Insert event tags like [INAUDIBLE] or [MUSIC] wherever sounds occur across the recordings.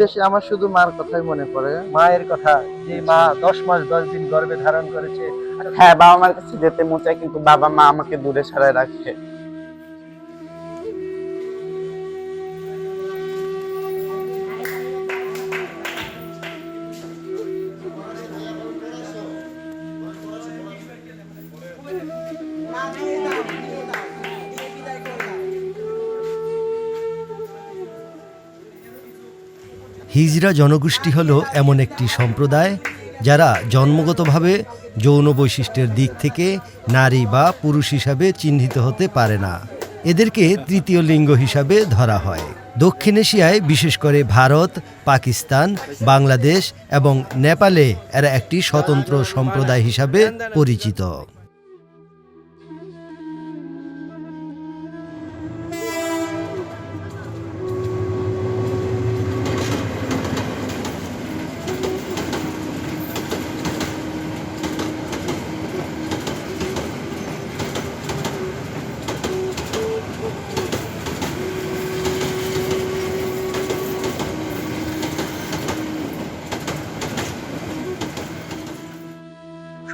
দেশে আমার শুধু মার কথাই মনে পড়ে। মায়ের কথা যে মা দশ মাস দশ দিন গর্ভে ধারণ করেছে। হ্যাঁ বাবা মার কাছে যেতে মোচায় কিন্তু বাবা মা আমাকে দূরে সরায় রাখে। হিজরা জনগোষ্ঠী হলো এমন একটি সম্প্রদায় যারা জন্মগতভাবে যৌন বৈশিষ্ট্যের দিক থেকে নারী বা পুরুষ হিসাবে চিহ্নিত হতে পারে না। এদেরকে তৃতীয় লিঙ্গ হিসাবে ধরা হয়। দক্ষিণ এশিয়ায়, বিশেষ করে ভারত, পাকিস্তান, বাংলাদেশ এবং নেপালে এরা একটি স্বতন্ত্র সম্প্রদায় হিসাবে পরিচিত।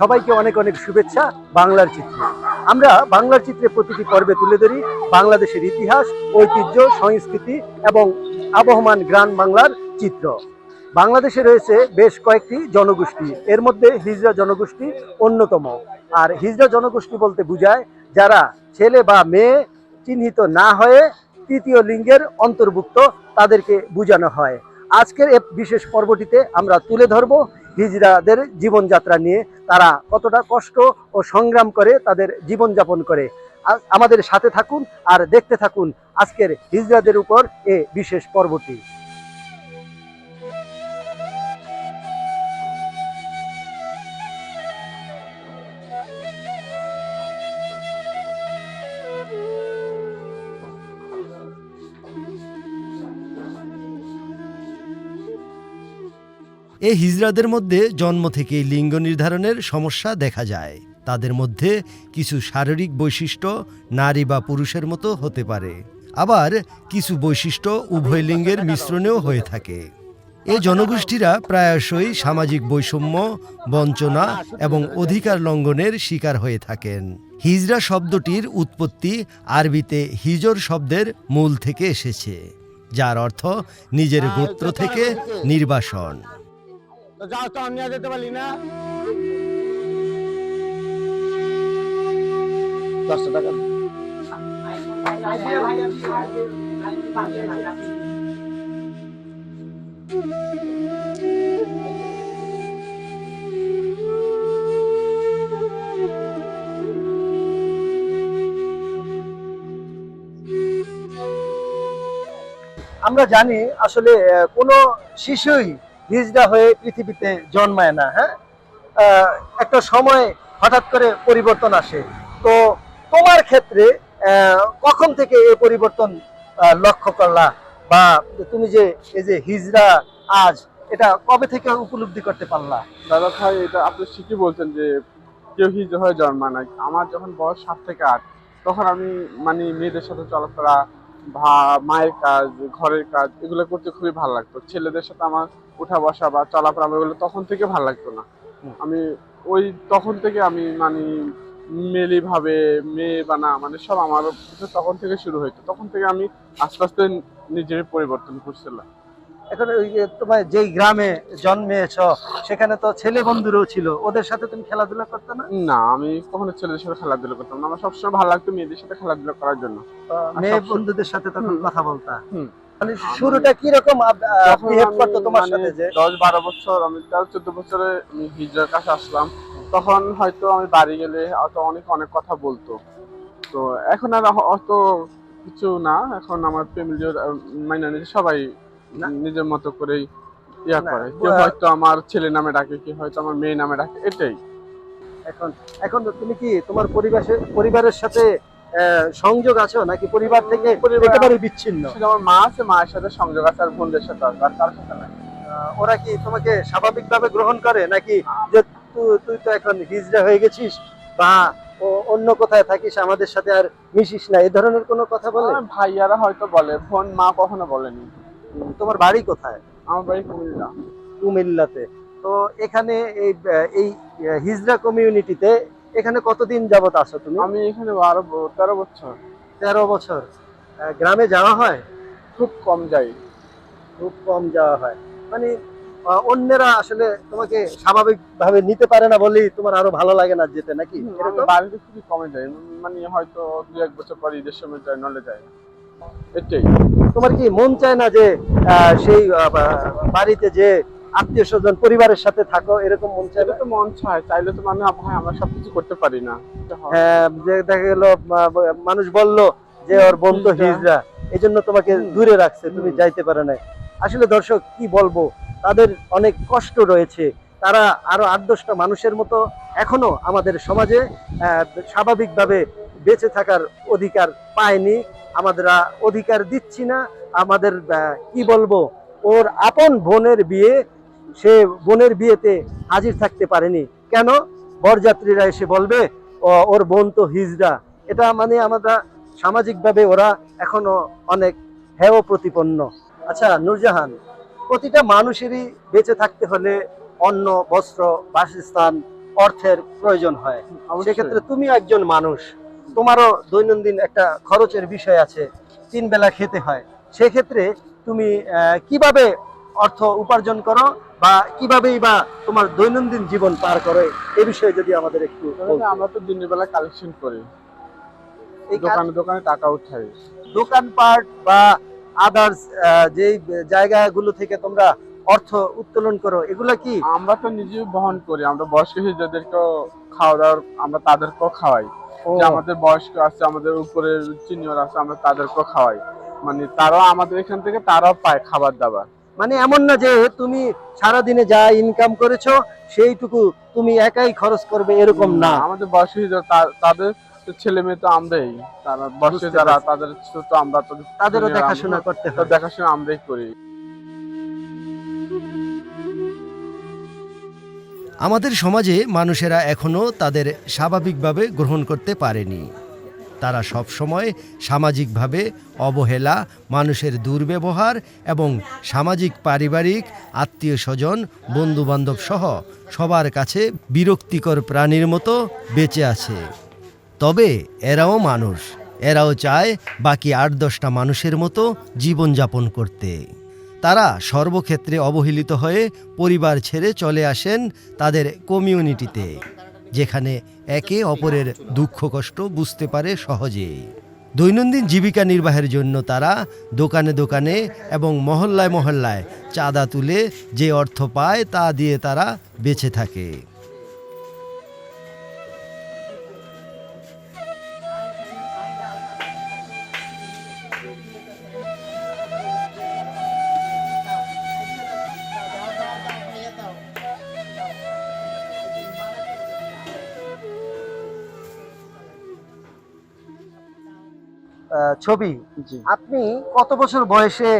সবাইকে অনেক অনেক শুভেচ্ছা বাংলার চিত্রে। আমরা বাংলার চিত্রে প্রতিটি পর্বে তুলে ধরি বাংলাদেশের ইতিহাস, ঐতিহ্য, সংস্কৃতি এবং আবহমান গ্রাম বাংলার চিত্র। বাংলাদেশে রয়েছে বেশ কয়েকটি জনগোষ্ঠী, এর মধ্যে হিজড়া জনগোষ্ঠী অন্যতম। আর হিজড়া জনগোষ্ঠী বলতে বোঝায় যারা ছেলে বা মেয়ে চিহ্নিত না হয়ে তৃতীয় লিঙ্গের অন্তর্ভুক্ত, তাদেরকে বোঝানো হয়। আজকের এ বিশেষ পর্বটিতে আমরা তুলে ধরব হিজড়াদের জীবনযাত্রা নিয়ে, তারা কতটা কষ্ট ও সংগ্রাম করে তাদের জীবনযাপন করে। আমাদের সাথে থাকুন আর দেখতে থাকুন আজকের হিজড়াদের উপর এ বিশেষ পর্বটি। এই হিজড়াদের মধ্যে জন্ম থেকেই লিঙ্গ নির্ধারণের সমস্যা দেখা যায়। তাদের মধ্যে কিছু শারীরিক বৈশিষ্ট্য নারী বা পুরুষের মতো হতে পারে। আবার কিছু বৈশিষ্ট্য উভয় লিঙ্গের মিশ্রণেও হয়ে থাকে। এই জনগোষ্ঠীরা প্রায়শই সামাজিক বৈষম্য, বঞ্চনা এবং অধিকার লঙ্ঘনের শিকার হয়ে থাকেন। হিজড়া শব্দটির উৎপত্তি আরবিতে হিজর শব্দের মূল থেকে এসেছে, যার অর্থ নিজের গোত্র থেকে নির্বাসন। যাও তো আমি যেতে পারি না? দশটা টাকা আমরা জানি আসলে কোনো শিশুই হিজড়া হয়ে পৃথিবীতে জন্মায় না হ্যাঁ? একটা সময় হঠাৎ করে পরিবর্তন আসে। তো তোমার ক্ষেত্রে কখন থেকে এই পরিবর্তন লক্ষ্য করলা? বা তুমি যে, এই যে হিজড়া আজ, এটা কবে থেকে উপলব্ধি করতে পারলা? দাদা ভাই, এটা আপনি ঠিকই বলছেন যে, কেউ হিজড়া হয়ে জন্মায় না আমার যখন বয়স সাত থেকে আট, তখন আমি মানে মেয়েদের সাথে চলাফেরা বা মায়ের কাজ ঘরের কাজ এগুলো করতে খুবই ভালো লাগতো। ছেলেদের সাথে আমার উঠা বসা বা চলাফেরা এগুলো তখন থেকে ভালো লাগতো না। আমি ওই তখন থেকে আমি মানে মেলি ভাবে মেয়ে বানা মানে সব আমার তখন থেকে শুরু হইতো। তখন থেকে আমি আস্তে আস্তে নিজের পরিবর্তন করছিলাম। এখন ওই যে তোমার যেই গ্রামে জন্মেছ সেখানে তো ছেলে বন্ধুরও ছিল ওদের সাথে তুমি খেলাধুলা করতে না? না আমি কখনো ছেলেদের সাথে খেলাধুলা করতাম না। আমার সবসময় ভালো লাগতো মেয়েদের সাথে খেলাধুলা করার জন্য। মেয়ে বন্ধুদের সাথে তখন কথা বলতা? হুম। মানে শুরুটা কি রকম বিহেভ করতো তোমার সাথে যে? দশ বারো বছর আমি তেরো চোদ্দ বছরে আমি হিজড়ার কাছে আসলাম। তখন হয়তো আমি বাড়ি গেলে হয়তো অনেক অনেক কথা বলতো। তো এখন আর অত কিছু না। এখন আমার ফ্যামিলি মাইনা সবাই। নিজের মতো করেই ইয়া করে। কেউ হয়তো আমার ছেলে নামে ডাকে কেউ হয়তো আমার মেয়ে নামে ডাকে এটাই। এখন এখন তুমি কি তোমার পরিবেশের পরিবারের সাথে সংযোগ আছো নাকি পরিবার থেকে একেবারে বিচ্ছিন্ন? শুধু আমার মা আছে মায়ের সাথে সংযোগ আছে আর বোনদের সাথে আর কার সাথে নাই। ওরা কি তোমাকে স্বাভাবিকভাবে গ্রহণ করে নাকি যে তুই তো এখন হিজড়া হয়ে গেছিস বা অন্য কোথায় থাকিস আমাদের সাথে আর মিশিস না? এই ধরনের কোনো কথা বলে? ভাইয়ারা হয়তো বলে বোন মা কখনো বলেনি। তোমার বাড়ি কোথায়? আমার বাড়ি কুমিল্লা। কুমিল্লাতে। তো এখানে এই এই হিজড়া কমিউনিটিতে এখানে কতদিন যাবত আছো তুমি? আমি এখানে বারো তেরো বছর। তেরো বছর। গ্রামে যাওয়া হয়? খুব কম যাই। খুব কম যাওয়া হয়। মানে অন্যেরা আসলে তোমাকে স্বাভাবিক ভাবে নিতে পারে না বলেই তোমার আরও ভালো লাগে না যেতে নাকি? বাড়িতে খুবই কমে যায় মানে হয়তো দু এক বছর পর ঈদের সময় যাই নলে যাই এটাই। তোমার কি মন চায় না যে সেই বাড়িতে যে আত্মীয় স্বজন পরিবারের সাথে থাকো এরকম মন না? তো মন চায় চাইলে তো মানে ভাই আমরা সবকিছু করতে পারি না। হ্যাঁ, যে দেখা গেল মানুষ বলল যে ওর বোন তো হিজড়া। হিজড়া এই জন্য তোমাকে দূরে রাখছে তুমি যাইতে পারো না আসলে দর্শক কি বলব তাদের অনেক কষ্ট রয়েছে। তারা আরও আট দশটা মানুষের মতো এখনও আমাদের সমাজে স্বাভাবিকভাবে বেঁচে থাকার অধিকার পায়নি। আমরা অধিকার দিচ্ছি না। আমাদের কি বলব ওর আপন বোনের বিয়ে সে বোনের বিয়েতে হাজির থাকতে পারেনি। কেন? বরযাত্রীরা এসে বলবে ওর বোন তো হিজড়া। এটা মানে আমরা সামাজিকভাবে ওরা এখনও অনেক হেয় প্রতিপন্ন। আচ্ছা নূরজাহান প্রতিটা মানুষেরই বেঁচে থাকতে হলে অন্ন বস্ত্র বাসস্থান অর্থের প্রয়োজন হয়। সেক্ষেত্রে তুমি একজন মানুষ। তোমারও দৈনন্দিন একটা খরচের বিষয় আছে তিন বেলা খেতে হয়। সেক্ষেত্রে তুমি কীভাবে অর্থ উপার্জন করো বা কিভাবেই বা তোমার দৈনন্দিন জীবন পার করো এ বিষয়ে যদি আমাদের একটু আমরা তো দিনের বেলা কালেকশন করি। দোকানে দোকানে টাকা উঠাই। দোকানপাট বা আদার্স যে জায়গাগুলো থেকে তোমরা অর্থ উত্তোলন করো এগুলা কি? আমরা তো নিজে বহন করি। আমরা বয়স্ক হিজড়াদেরকেও খাওয়া দাওয়ার আমরা তাদেরকেও খাওয়াই। আমাদের বয়স্ক আছে আমাদের উপরে সিনিয়র আছে আমরা তাদেরকেও খাওয়াই। মানে তারাও আমাদের এখান থেকে তারাও পায় খাবার দাবার মানে এমন না যে তুমি সারাদিনে যা ইনকাম করেছ সেইটুকু তুমি একাই খরচ করবে এরকম না আমাদের তা- তাদের ছেলে মেয়ে তো আমরাই। তারা বুঝতে যারা তাদের তো আমরা তো তাদেরও দেখাশোনা করতে দেখাশোনা আমরাই করি। আমাদের সমাজে মানুষেরা এখনও তাদের স্বাভাবিকভাবে গ্রহণ করতে পারেনি। তারা সবসময় সামাজিকভাবে অবহেলা, মানুষের দুর্ব্যবহার এবং সামাজিক পারিবারিক, আত্মীয় স্বজন, বন্ধুবান্ধব সহ সবার কাছে বিরক্তিকর প্রাণীর মতো বেঁচে আছে। তবে এরাও মানুষ, এরাও চায় বাকি আট দশটা মানুষের মতো জীবনযাপন করতে। তারা সর্বক্ষেত্রে অবহেলিত হয়ে পরিবার ছেড়ে চলে আসেন তাদের কমিউনিটিতে, যেখানে একে অপরের দুঃখ কষ্ট বুঝতে পারে সহজে দৈনন্দিন জীবিকা নির্বাহের জন্য তারা দোকানে দোকানে এবং মহল্লায় মহল্লায় চাঁদা তুলে যে অর্থ পায় তা দিয়ে তারা বেঁচে থাকে। ছবি। আপনি কত বছর বয়সে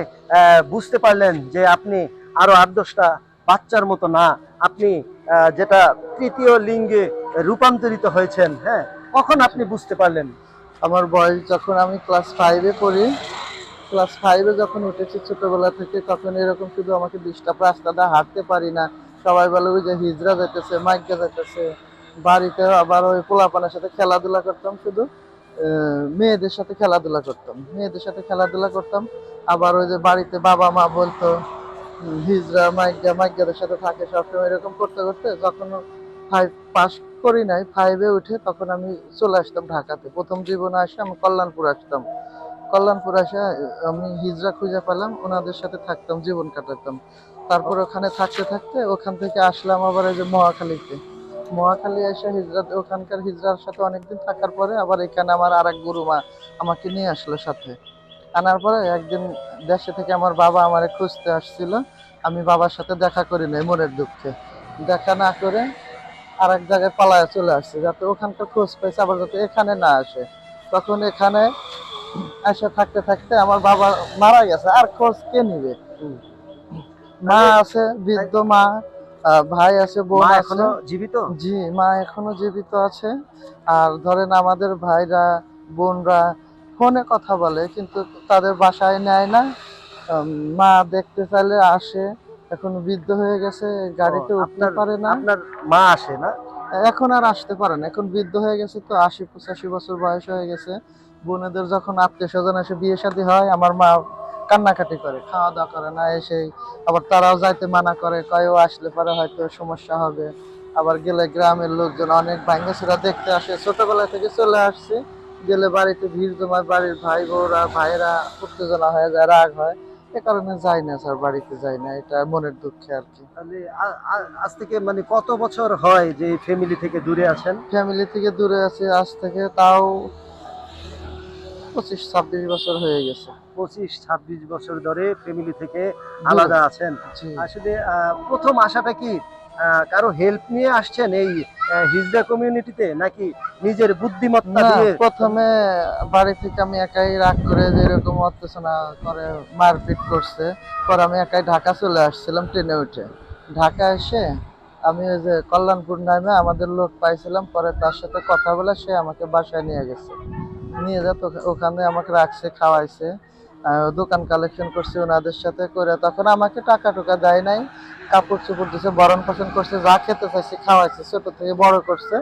বুঝতে পারলেন যে আপনি আরও আট দশটা বাচ্চার মতো না? আপনি যেটা তৃতীয় লিঙ্গে রূপান্তরিত হয়েছেন হ্যাঁ? কখন আপনি বুঝতে পারলেন? আমার বয়স যখন আমি ক্লাস ফাইভে পড়ি ক্লাস ফাইভে যখন উঠেছি ছোটবেলা থেকে তখন এরকম শুধু আমাকে ডিস্টার্ব রাস্তাটা হাঁটতে পারি না। সবাই বলে ওই যে হিজড়া যাইতেছে মাইকা যাইতেছে। বাড়িতে আবার ওই পোলাপানের সাথে খেলাধুলা করতাম শুধু। মেয়েদের সাথে খেলাধুলা করতাম। মেয়েদের সাথে খেলাধুলা করতাম। আবার ওই যে বাড়িতে বাবা মা বলতো উম, হিজড়া মাইকা মাইকাদের সাথে থাকে সবসময় এরকম করতে করতে। যখন ফাইভ পাস করি নাই ফাইভে উঠে তখন আমি চলে আসতাম ঢাকাতে। প্রথম জীবনে আসে আমি কল্যাণপুর আসতাম। কল্যাণপুর আসে আমি হিজড়া খুঁজে পেলাম ওনাদের সাথে থাকতাম জীবন কাটাতাম। তারপর ওখানে থাকতে থাকতে ওখান থেকে আসলাম আবার এই যে মহাখালীতে। মহাখালী এসে হিজরাত ওখানকার হিজরার সাথে অনেকদিন থাকার পরে আবার এখানে আমার আর এক গুরুমা আমাকে নিয়ে আসলো সাথে। আনার পরে একদিন দেশে থেকে আমার বাবা আমারে খুঁজতে আসছিল। আমি বাবার সাথে দেখা করি নাই মনের দুঃখে। দেখা না করে আর এক জায়গায় পালায় চলে আসছে যাতে ওখানকার খোঁজ পাইছে আবার যাতে এখানে না আসে। তখন এখানে এসে থাকতে থাকতে আমার বাবা মারা গেছে আর খোঁজ কে নিবে? মা আছে বৃদ্ধ মা ভাই আছে বোন আছে। এখনও জীবিত? জি মা এখনও জীবিত আছে। আর ধরেন আমাদের ভাইরা বোনরা ফোনে কথা বলে কিন্তু তাদের বাসায় নেয় না। মা দেখতে চাইলে আসে। এখন বৃদ্ধ হয়ে গেছে গাড়িতে উঠতে পারে না। আপনার মা আসে না? এখন আর আসতে পারে না। এখন বৃদ্ধ হয়ে গেছে তো আশি পঁচাশি বছর বয়স হয়ে গেছে। বোনেদের যখন আত্মীয় স্বজন এসে বিয়ে শাদী হয় আমার মা কান্নাকাটি করে খাওয়া দাওয়া করে না এসেই আবার তারাও যাইতে মানা করে কয়েও আসলে পরে হয়তো সমস্যা হবে। আবার গেলে গ্রামের লোকজন অনেক ভাঙ্গাসুরা দেখতে আসে। ছোটবেলা থেকে চলে আসছে গেলে বাড়িতে ভিড় জমায় বাড়ির ভাই বউরা ভাইরা উত্তেজনা হয়ে যায় রাগ হয়। এ কারণে যাই না স্যার বাড়িতে যাই না এটা মনের দুঃখে আর কি। তাহলে আজ থেকে মানে কত বছর হয় যে ফ্যামিলি থেকে দূরে আছেন? ফ্যামিলি থেকে দূরে আছি আজ থেকে তাও পঁচিশ ছাব্বিশ বছর হয়ে গেছে। পঁচিশ ছাব্বিশ বছর ধরে ফ্যামিলি থেকে আলাদা আছেন। আসলে প্রথম আশাটা কি? কারও হেল্প নিয়ে আসছেন এই হিজড়া কমিউনিটিতে নাকি নিজের বুদ্ধিমত্তা দিয়ে? প্রথমে বাড়ি থেকে আমি একাই রাগ করে যেরকম অত্যাচনা করে মারপিট করছে পরে আমি একাই ঢাকা চলে আসছিলাম ট্রেনে উঠে। ঢাকা এসে আমি ওই যে কল্যাণপুর নামে আমাদের লোক পাইছিলাম পরে তার সাথে কথা বলে সে আমাকে বাসায় নিয়ে গেছে। নিয়ে যা ওখানে আমাকে রাখছে খাওয়াইছে। দোকান কালেকশন করছে ওনাদের সাথে করে তখন আমাকে টাকা টুকা দেয় নাই কাপড় চোপড় দিছে বরণ পোষণ করছে যা খেতে চাইছে খাওয়াইছে ছোট থেকে বড় করছে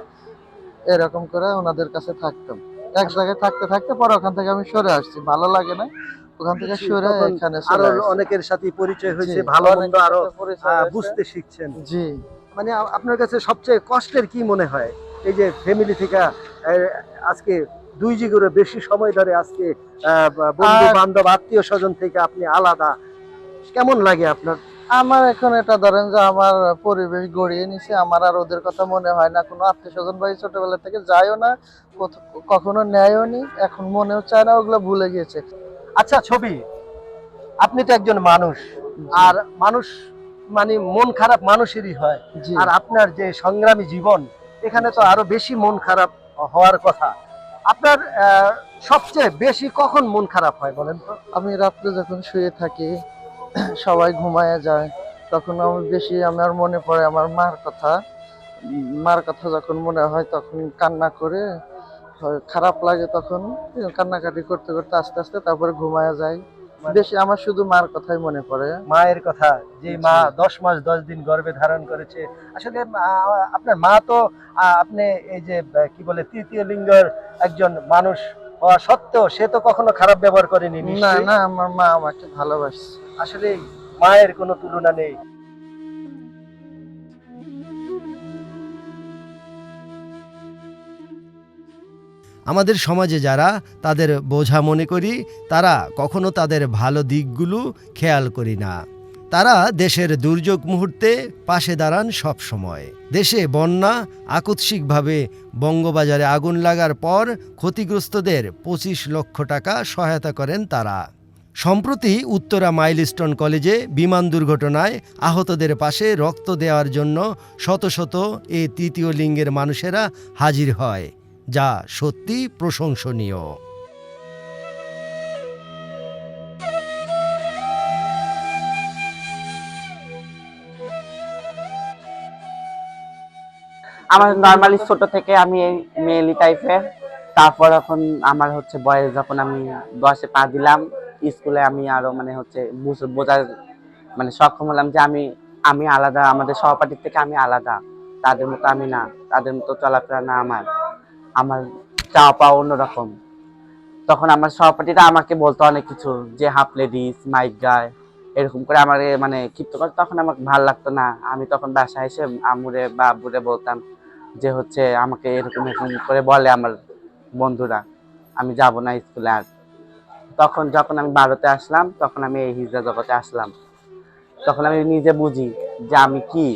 এরকম করে ওনাদের কাছে থাকতাম। এক জায়গায় থাকতে থাকতে পরে ওখান থেকে আমি সরে আসছি ভালো লাগে না? ওখান থেকে সরে এখানে আরও অনেকের সাথে পরিচয় হয়েছে ভালো মন্দ আরও। বুঝতে শিখছেন। জি। মানে আপনার কাছে সবচেয়ে কষ্টের কি মনে হয়? এই যে ফ্যামিলি থেকে আজকে দুই জিগুরে বেশি সময় ধরে আজকে বন্ধু বান্ধব আত্মীয় স্বজন থেকে আপনি আলাদা। কেমন লাগে আপনার? আমার এখন এটা ধরেন যে আমার পরিবেশ গড়িয়ে নিছে আমার আর ওদের কথা মনে হয় না। কোনো আত্মীয় স্বজন ভাই ছোটবেলা থেকে যায়ও না কখনো নেয়ও নি এখন মনেও চায় না ওগুলো ভুলে গিয়েছে। আচ্ছা ছবি। আপনি তো একজন মানুষ আর মানুষ মানে মন খারাপ মানুষেরই হয়। আর আপনার যে সংগ্রামী জীবন এখানে তো আরও বেশি মন খারাপ হওয়ার কথা। আপনার সবচেয়ে বেশি কখন মন খারাপ হয় বলেন তো? আমি রাত্রে যখন শুয়ে থাকি, [CLEARS THROAT] সবাই ঘুমায় যায়, তখন আমি বেশি, আমার মনে পড়ে আমার মার কথা। মার কথা যখন মনে হয়, তখন কান্না করে খারাপ লাগে তখন, কান্নাকাটি করতে করতে আস্তে আস্তে তারপরে ঘুমায় যায় বেশি আমার শুধু মার কথাই মনে পড়ে। মায়ের কথা যে মা দশ মাস দশ দিন গর্বে ধারণ করেছে। আসলে আপনার মা তো আপনি এই যে কি বলে তৃতীয় লিঙ্গের একজন মানুষ হওয়া সত্ত্বেও সে তো কখনো খারাপ ব্যবহার করেনি না না আমার মা আমাকে ভালোবাসে। আসলে মায়ের কোনো তুলনা নেই। আমাদের সমাজে যারা তাদের বোঝা মনে করি, তারা কখনো তাদের ভালো দিকগুলো খেয়াল করি না। তারা দেশের দুর্যোগ মুহূর্তে পাশে দাঁড়ান সব সময়। দেশে বন্যা আকস্মিকভাবে বঙ্গবাজারে আগুন লাগার পর ক্ষতিগ্রস্তদের পঁচিশ লক্ষ টাকা সহায়তা করেন তারা। সম্প্রতি উত্তরা মাইলস্টোন কলেজে বিমান দুর্ঘটনায় আহতদের পাশে রক্ত দেওয়ার জন্য শত শত এ তৃতীয় লিঙ্গের মানুষেরা হাজির হয়। যা সত্যি প্রশংসনীয়। আমার নর্মালি ছোট থেকে আমি মেয়েলি টাইপের তারপর এখন আমার হচ্ছে বয়স যখন আমি দশে পা দিলাম, স্কুলে আমি আরও মানে হচ্ছে বুঝ- বোঝার মানে সক্ষম হলাম যে আমি আমি আলাদা, আমাদের সহপাঠীর থেকে আমি আলাদা। তাদের মতো আমি না, তাদের মতো চলাফেরা না আমার। আমার চাওয়া পাওয়া অন্যরকম। তখন আমার সহপাঠীরা আমাকে বলতো অনেক কিছু, যে হাফ লেডিস মাইক গায় এরকম করে আমার মানে ক্ষিপ্ত করে। তখন আমাকে ভালো লাগতো না। আমি তখন বাসায় এসে আম্মুরে বা আব্বুরে বলতাম যে হচ্ছে আমাকে এরকম এরকম করে বলে আমার বন্ধুরা, আমি যাব না স্কুলে আর। তখন যখন আমি ভারতে আসলাম, তখন আমি এই হিজড়া জগতে আসলাম। তখন আমি নিজে বুঝি যে আমি কি?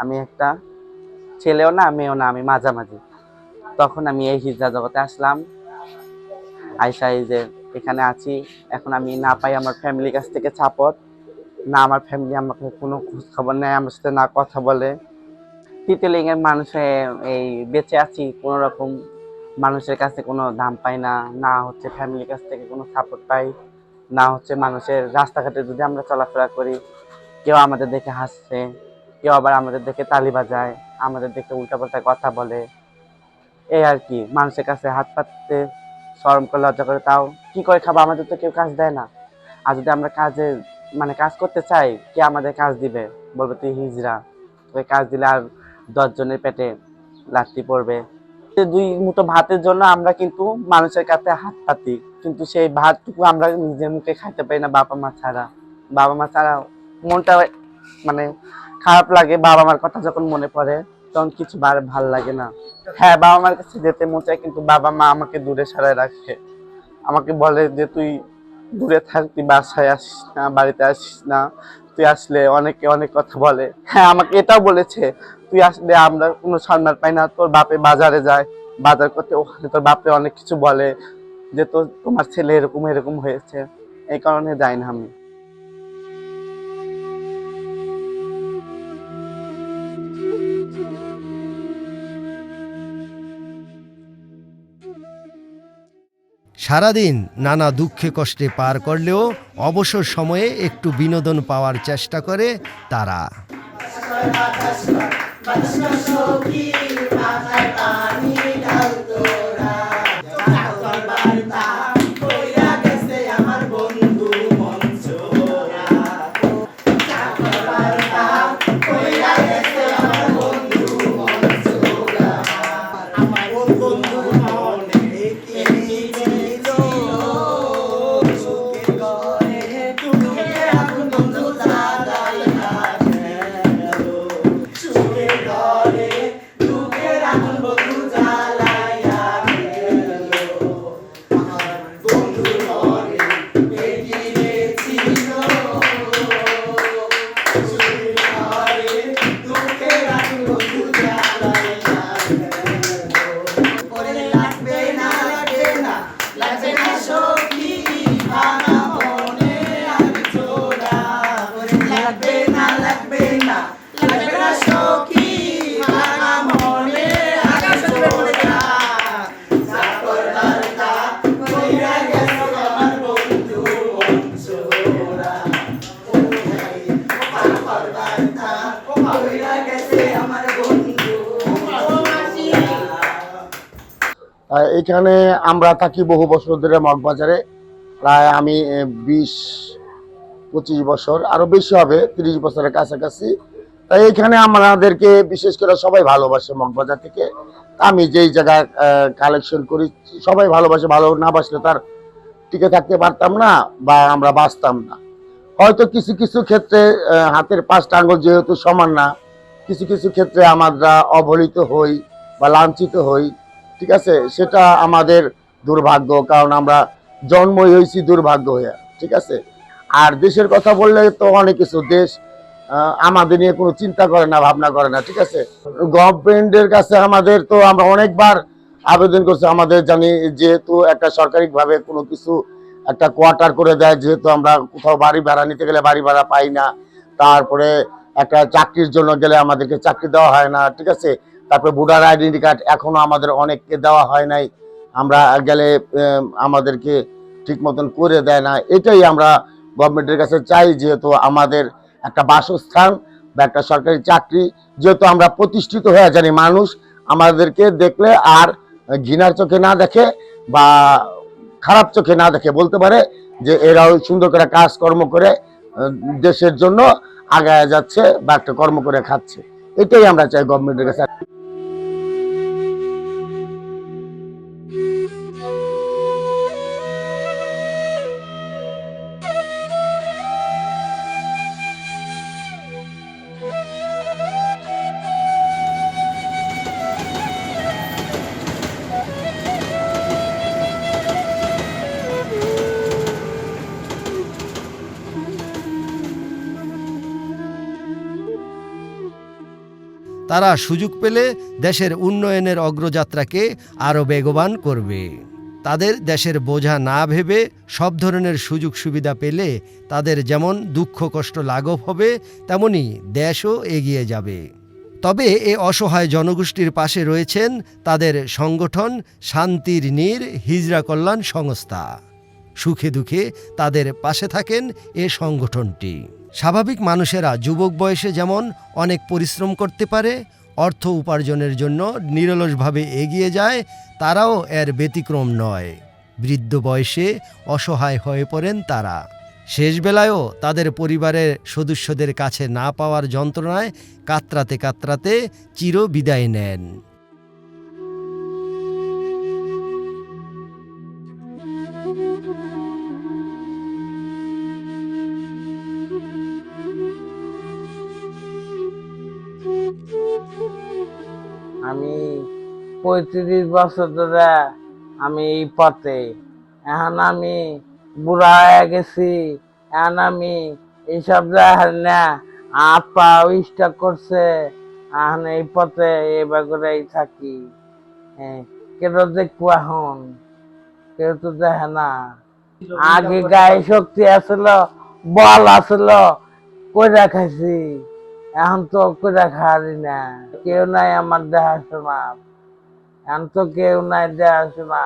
আমি একটা ছেলেও না, মেয়েও না, আমি মাঝামাঝি। তখন আমি এই হিজড়া জগতে আসলাম। আইসা এই যে এখানে আছি, এখন আমি না পাই আমার ফ্যামিলির কাছ থেকে সাপোর্ট না আমার ফ্যামিলি আমাকে কোনো খবর নেয়, আমার সাথে না কথা বলে। তিতলিং এর মানুষে এই বেঁচে আছি, কোনো রকম মানুষের কাছে কোনো দাম পাই না না হচ্ছে ফ্যামিলির কাছ থেকে কোনো সাপোর্ট পাই, না হচ্ছে মানুষের রাস্তাঘাটে যদি আমরা চলাফেরা করি, কেউ আমাদের দেখে হাসছে, কেউ আবার আমাদের দেখে তালি বাজায়, আমাদের দেখে উল্টাপাল্টা কথা বলে। এই আর কি, মানুষের কাছে হাত পাততে, শরম করে লজ্জা করে তাও কি করে খাব? আমাদের তো কেউ কাজ দেয় না। আর যদি আমরা কাজে মানে কাজ করতে চাই, কে আমাদের কাজ দিবে? বলবে তুই হিজড়া। তোকে কাজ দিলে আর দশজনের পেটে লাত্তি পড়বে। দুই মুঠো ভাতের জন্য আমরা কিন্তু মানুষের কাছে হাত পাতি। কিন্তু সেই ভাতটুকু আমরা নিজের মুখে খাইতে পারি না বাবা মা ছাড়া। বাবা মা ছাড়া মনটা মানে খারাপ লাগে, বাবা মার কথা যখন মনে পড়ে। তখন কিছু ভালো লাগে না। হ্যাঁ বাবা মার কাছে যেতে মন চায়, কিন্তু বাবা মা আমাকে দূরে সরায় রাখে। আমাকে বলে যে, তুই দূরে থাক, তুই বাসায় আসিস না, বাড়িতে আসিস না। তুই আসলে অনেকে অনেক কথা বলে। হ্যাঁ আমাকে এটাও বলেছে, তুই আসলে আমরা কোনো সম্মান পাই না, তোর বাপে বাজারে যায়, বাজার করতে ওখানে তোর বাপে অনেক কিছু বলে যে, তোর, তোমার ছেলে এরকম এরকম হয়েছে। এই কারণে যাই না আমি। সারাদিন নানা দুঃখে কষ্টে পার করলেও অবসর সময়ে একটু বিনোদন পাওয়ার চেষ্টা করে তারা। এখানে আমরা থাকি বহু বছর ধরে মগবাজারে। প্রায় আমি বিশ, পঁচিশ বছর, আরও বেশি হবে, তিরিশ বছরের কাছাকাছি। তাই এখানে আমাদেরকে বিশেষ করে সবাই ভালোবাসে মগবাজার থেকে। আমি যেই জায়গায় কালেকশন করি, সবাই ভালোবাসে, ভালো না বাসলে তার টিকে থাকতে পারতাম না বা আমরা বাঁচতাম না। হয়তো কিছু কিছু ক্ষেত্রে হাতের পাঁচটা আঙ্গুল যেহেতু সমান না, কিছু কিছু ক্ষেত্রে আমরা অবহেলিত হই বা লাঞ্ছিত হই। ঠিক আছে? সেটা আমাদের দুর্ভাগ্য, কারণ আমরা জন্মই হয়েছি দুর্ভাগ্য হয়ে ঠিক আছে? আর দেশের কথা বললে তো অনেক কিছু, দেশ আমাদের নিয়ে কোনো চিন্তা করে না, ভাবনা করে না, ঠিক আছে? গভর্নমেন্টের কাছে আমাদের তো আমরা অনেকবার আবেদন করছি, আমাদের জানি যেহেতু একটা সরকারিভাবে কোনো কিছু একটা কোয়ার্টার করে দেয়, যেহেতু আমরা কোথাও বাড়ি ভাড়া নিতে গেলে বাড়ি ভাড়া পাই না, তারপরে একটা চাকরির জন্য গেলে আমাদেরকে চাকরি দেওয়া হয় না, ঠিক আছে? তারপরে ভোটার আইডেন্টি কার্ড এখনও আমাদের অনেককে দেওয়া হয় নাই। আমরা গেলে আমাদেরকে ঠিক মতন করে দেয় না। এটাই আমরা গভর্নমেন্টের কাছে চাই, যেহেতু আমাদের একটা বাসস্থান বা একটা সরকারি চাকরি, যেহেতু আমরা প্রতিষ্ঠিত হয়ে জানি মানুষ, আমাদেরকে দেখলে আর ঘৃণার চোখে না দেখে বা খারাপ চোখে না দেখে বলতে পারে যে এরাও সুন্দর করে কাজকর্ম করে দেশের জন্য আগায় যাচ্ছে বা একটা কর্ম করে খাচ্ছে। এটাই আমরা চাই গভর্নমেন্টের কাছে। তারা সুযোগ পেলে দেশের উন্নয়নের অগ্রযাত্রাকে আরও বেগবান করবে। তাদের দেশের বোঝা না ভেবে সব ধরনের সুযোগ সুবিধা পেলে তাদের যেমন দুঃখ কষ্ট লাঘব হবে, তেমনি দেশও এগিয়ে যাবে। তবে এ অসহায় জনগোষ্ঠীর পাশে রয়েছেন তাদের সংগঠন শান্তির নীর হিজরা কল্যাণ সংস্থা। সুখে দুঃখে তাদের পাশে থাকেন এ সংগঠনটি। স্বাভাবিক মানুষেরা যুবক বয়সে যেমন অনেক পরিশ্রম করতে পারে, অর্থ উপার্জনের জন্য নিরলসভাবে এগিয়ে যায়, তারাও এর ব্যতিক্রম নয়। বৃদ্ধ বয়সে অসহায় হয়ে পড়েন তারা। শেষ বেলায়ও তাদের পরিবারের সদস্যদের কাছে না পাওয়ার যন্ত্রণায় কাতরাতে কাতরাতে চির বিদায় নেন। আমি পঁয়ত্রিশ বছর ধরে আমি এই পথে। এখন আমি বুড়া হয়ে গেছি। এখন আমি এইসব জায়গায় না হাত পা স্টাক করছে। এখন এই পথে এবার করেই থাকি। হ্যাঁ কেউ দেখব এখন? কেউ তো দেখে না। আগে গায়ে শক্তি আসছিল বল আসছিল কইরা খাইছি। এখন তো কইরা খাওয়ারি না, কেউ নাই আমার দেখাশোনা এখন তো কেউ নাই দেখাশোনা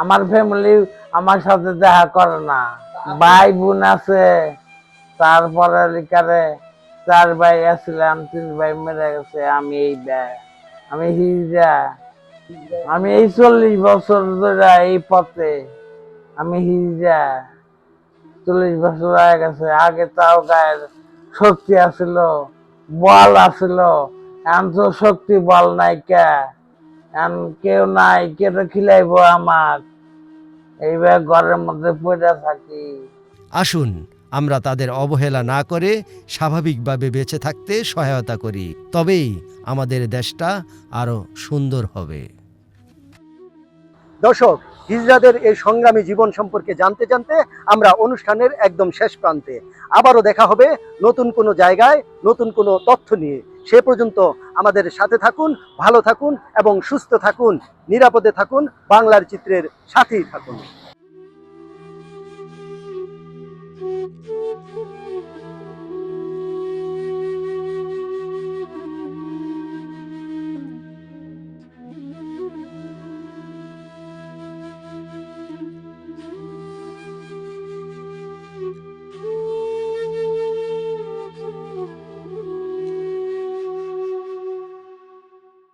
আমার ফ্যামিলি আমার সাথে দেখা করে না। ভাই বোন আছে, তারপরে লিকারে চার ভাই আসছিলাম তিন ভাই মেরে গেছে, আমি এই ভাই, আমি হিজা আমি এই চল্লিশ বছর ধরে এই পথে, আমি হিজা চল্লিশ বছর হয়ে গেছে, আগে তাও গায়ের শক্তি আছিল। বল আছিল এখন তো শক্তি বল নাই কে? এখন কেউ নাই কেউ খিলাইব আমার এইবার ঘরের মধ্যে পড়ে থাকি। আসুন আমরা তাদের অবহেলা না করে স্বাভাবিকভাবে বেঁচে থাকতে সহায়তা করি। তবেই আমাদের দেশটা আরও সুন্দর হবে। দর্শক হিজড়াদের এই সংগ্রামী জীবন সম্পর্কে জানতে জানতে আমরা অনুষ্ঠানের একদম শেষ প্রান্তে আবারও দেখা হবে নতুন কোনো জায়গায়, নতুন কোনো তথ্য নিয়ে। সে পর্যন্ত আমাদের সাথে থাকুন, ভালো থাকুন এবং সুস্থ থাকুন, নিরাপদে থাকুন, বাংলার চিত্রের সাথেই থাকুন।